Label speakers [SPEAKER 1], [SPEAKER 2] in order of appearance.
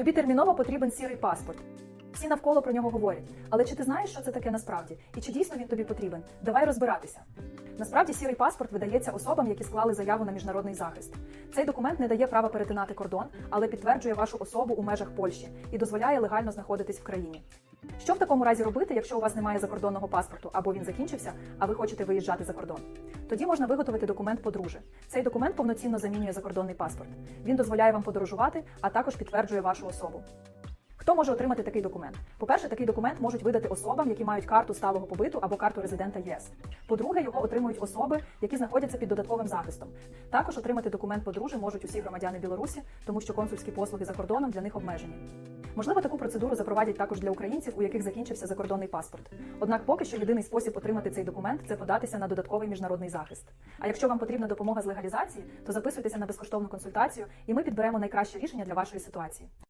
[SPEAKER 1] Тобі терміново потрібен сірий паспорт. Всі навколо про нього говорять. Але чи ти знаєш, що це таке насправді? І чи дійсно він тобі потрібен? Давай розбиратися. Насправді сірий паспорт видається особам, які склали заяву на міжнародний захист. Цей документ не дає права перетинати кордон, але підтверджує вашу особу у межах Польщі і дозволяє легально знаходитись в країні. Що в такому разі робити, якщо у вас немає закордонного паспорту або він закінчився, а ви хочете виїжджати за кордон? Тоді можна виготовити документ подружжя. Цей документ повноцінно замінює закордонний паспорт. Він дозволяє вам подорожувати, а також підтверджує вашу особу. Хто може отримати такий документ? По-перше, такий документ можуть видати особам, які мають карту сталого побиту або карту резидента ЄС. По-друге, його отримують особи, які знаходяться під додатковим захистом. Також отримати документ подружжя можуть усі громадяни Білорусі, тому що консульські послуги за кордоном для них обмежені. Можливо, таку процедуру запровадять також для українців, у яких закінчився закордонний паспорт. Однак, поки що єдиний спосіб отримати цей документ це податися на додатковий міжнародний захист. А якщо вам потрібна допомога з легалізації, то записуйтеся на безкоштовну консультацію, і ми підберемо найкраще рішення для вашої ситуації.